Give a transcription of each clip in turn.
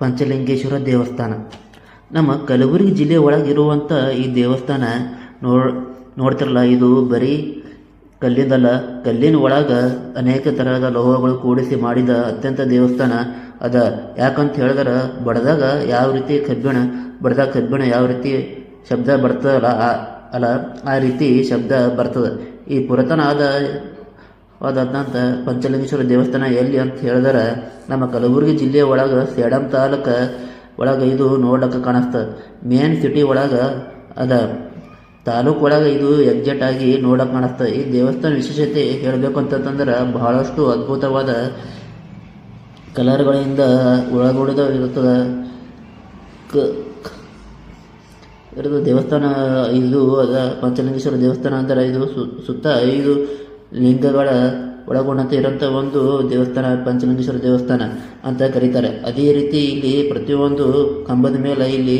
ಪಂಚಲಿಂಗೇಶ್ವರ ದೇವಸ್ಥಾನ. ನಮ್ಮ ಕಲಬುರಗಿ ಜಿಲ್ಲೆ ಒಳಗಿರುವಂಥ ಈ ದೇವಸ್ಥಾನ ನೋಡ್, ನೋಡ್ತಿರಲ್ಲ, ಇದು ಬರೀ ಕಲ್ಲಿಂದಲ್ಲ, ಕಲ್ಲಿನ ಒಳಗೆ ಅನೇಕ ಥರದ ಲೋಹಗಳು ಕೂಡಿಸಿ ಮಾಡಿದ ಅತ್ಯಂತ ದೇವಸ್ಥಾನ ಅದ. ಯಾಕಂತ ಹೇಳಿದ್ರೆ, ಬಡದಾಗ ಯಾವ ರೀತಿ ಕಬ್ಬಿಣ, ಬಡ್ದಾಗ ಕಬ್ಬಿಣ ಯಾವ ರೀತಿ ಶಬ್ದ ಬರ್ತದಲ್ಲ ಅಲ್ಲ, ಆ ರೀತಿ ಶಬ್ದ ಬರ್ತದೆ. ಈ ಪುರಾತನ ಆದ ಆದಂಥ ಪಂಚಲಿಂಗೇಶ್ವರ ದೇವಸ್ಥಾನ ಎಲ್ಲಿ ಅಂತ ಹೇಳಿದ್ರೆ, ನಮ್ಮ ಕಲಬುರಗಿ ಜಿಲ್ಲೆ ಒಳಗೆ ಸೇಡಂ ತಾಲೂಕು ಒಳಗೆ ಇದು ನೋಡಕ್ಕೆ ಕಾಣಿಸ್ತದೆ ಮೇನ್ ಸಿಟಿ ಒಳಗೆ ಅದ. ತಾಲೂಕು ಒಳಗೆ ಇದು ಎಕ್ಸಾಕ್ಟ್ ಆಗಿ ನೋಡಕ್ಕೆ ಕಾಣಿಸ್ತದೆ ಈ ದೇವಸ್ಥಾನ ವಿಶೇಷತೆ ಹೇಳಬೇಕು ಅಂತಂತಂದ್ರೆ ಬಹಳಷ್ಟು ಅದ್ಭುತವಾದ ಕಲರ್ಗಳಿಂದ ಒಳಗೂಡಿದ ಇರುತ್ತದೆ. ಕ ಇರೋದು ದೇವಸ್ಥಾನ ಇದು ಅದ. ಪಂಚಲಿಂಗೇಶ್ವರ ದೇವಸ್ಥಾನ ಅಂದರೆ ಇದು ಸುತ್ತ ಐದು ಲಿಂಗಗಳ ಒಳಗೊಂಡಂತೆ ಇರೋಂಥ ಒಂದು ದೇವಸ್ಥಾನ, ಪಂಚಲಿಂಗೇಶ್ವರ ದೇವಸ್ಥಾನ ಅಂತ ಕರೀತಾರೆ. ಅದೇ ರೀತಿ ಇಲ್ಲಿ ಪ್ರತಿಯೊಂದು ಕಂಬದ ಮೇಲೆ ಇಲ್ಲಿ,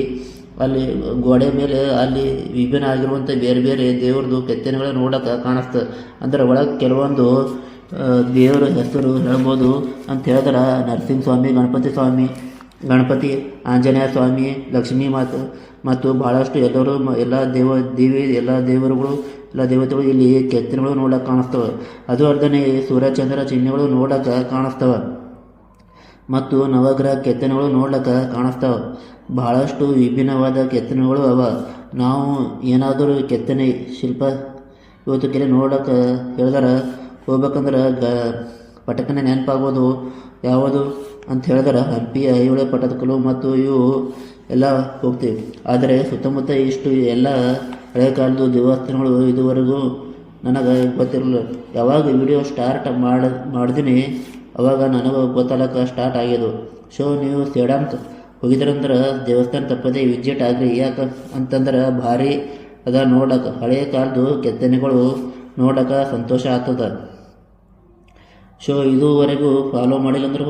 ಅಲ್ಲಿ ಗೋಡೆ ಮೇಲೆ ಅಲ್ಲಿ ವಿಭಿನ್ನ ಆಗಿರುವಂಥ ಬೇರೆ ಬೇರೆ ದೇವ್ರದ್ದು ಕೆತ್ತನೆಗಳು ನೋಡೋಕೆ ಕಾಣಿಸ್ತದೆ ಅಂದ್ರೆ ಒಳಗೆ ಕೆಲವೊಂದು ದೇವರ ಹೆಸರು ಹೇಳ್ಬೋದು ಅಂತ ಹೇಳಿದ್ರೆ ನರಸಿಂಹ ಸ್ವಾಮಿ ಗಣಪತಿ ಸ್ವಾಮಿ, ಗಣಪತಿ ಆಂಜನೇಯ ಸ್ವಾಮಿ, ಲಕ್ಷ್ಮೀ ಮಾತು, ಮತ್ತು ಬಹಳಷ್ಟು ಎಲ್ಲರೂ ಎಲ್ಲ ದೇವ, ದೇವಿ, ಎಲ್ಲ ದೇವರುಗಳು ಎಲ್ಲ ದೇವತೆಗಳು ಇಲ್ಲಿ ಕೆತ್ತನೆಗಳು ನೋಡಕ್ಕೆ ಕಾಣಿಸ್ತವೆ. ಅದು ಅರ್ಧನೇ ಸೂರ್ಯಚಂದ್ರ ಚಿಹ್ನೆಗಳು ನೋಡಕ್ಕೆ ಕಾಣಿಸ್ತವೆ. ಮತ್ತು ನವಗ್ರಹ ಕೆತ್ತನೆಗಳು ನೋಡ್ಲಿಕ್ಕೆ ಕಾಣಿಸ್ತಾವೆ. ಬಹಳಷ್ಟು ವಿಭಿನ್ನವಾದ ಕೆತ್ತನೆಗಳು ಅವ. ನಾವು ಏನಾದರೂ ಕೆತ್ತನೆ ಶಿಲ್ಪ ಇವತ್ತು ಕೆಲ ನೋಡಕ್ಕೆ ಹೇಳಿದ್ರೆ, ಹೋಗ್ಬೇಕಂದ್ರೆ ಗ ಪಟಕನೆ ನೆನಪಾಗೋದು ಯಾವುದು ಅಂತ ಹೇಳಿದ್ರೆ. ಹಂಪಿ ಐಹೊಳೆ ಪಟ್ಟದಕಲ್ಲು ಮತ್ತು ಇವು ಎಲ್ಲ ಹೋಗ್ತೀವಿ. ಆದರೆ ಸುತ್ತಮುತ್ತ ಇಷ್ಟು ಎಲ್ಲ ಹಳೆ ಕಾಲದ ದೇವಸ್ಥಾನಗಳು ಇದುವರೆಗೂ ನನಗೆ ಗೊತ್ತಿರಲಿಲ್ಲ. ಯಾವಾಗ ವಿಡಿಯೋ ಸ್ಟಾರ್ಟ್ ಮಾಡ, ಮಾಡಿದೀನಿ, ಅವಾಗ ನನಗೆ ಗೊತ್ತಾಗಕ್ಕೆ ಸ್ಟಾರ್ಟ್ ಆಗ್ಯದು. ಸೊ ನೀವು ಸೇಡಂತ ಹೋಗಿದ್ರಂದ್ರೆ ದೇವಸ್ಥಾನ ತಪ್ಪದೆ ವಿಜಿಟ್ ಆಗ್ರಿ ಯಾಕೆ ಅಂತಂದ್ರೆ ಭಾರಿ ಅದ ನೋಡಕ್ಕೆ ಹಳೆಯ ಕಾಲದ ಕೆತ್ತನೆಗಳು ನೋಡಕ್ಕೆ ಸಂತೋಷ ಆಗ್ತದೆ. ಸೊ ಇದುವರೆಗೂ ಫಾಲೋ ಮಾಡಿಲ್ಲ ಅಂದ್ರೆ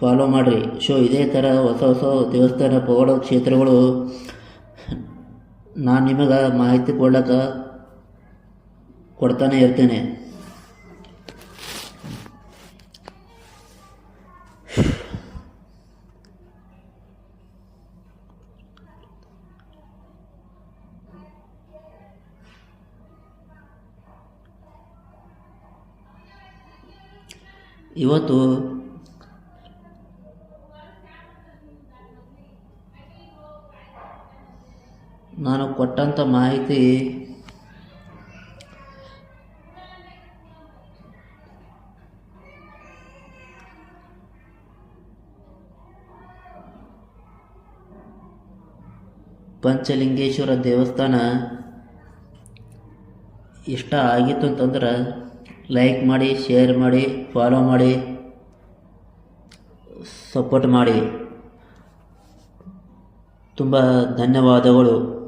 ಫಾಲೋ ಮಾಡಿರಿ. ಸೊ ಇದೇ ಥರ ಹೊಸ ಹೊಸ ದೇವಸ್ಥಾನ, ಪವಾಡ ಕ್ಷೇತ್ರಗಳು. ನಾನು ನಿಮಗೆ ಮಾಹಿತಿ ಕೊಡ್ಲಿಕ್ಕೆ ಕೊಡ್ತಾನೆ ಇರ್ತೇನೆ. ಇವತ್ತು ನಾನು ಕೊಟ್ಟಂಥ ಮಾಹಿತಿ ಪಂಚಲಿಂಗೇಶ್ವರ ದೇವಸ್ಥಾನ ಇಷ್ಟ ಆಗಿತ್ತು ಅಂತಂದ್ರೆ ಲೈಕ್ ಮಾಡಿ ಶೇರ್ ಮಾಡಿ ಫಾಲೋ ಮಾಡಿ ಸಪೋರ್ಟ್ ಮಾಡಿ. ತುಂಬ ಧನ್ಯವಾದಗಳು.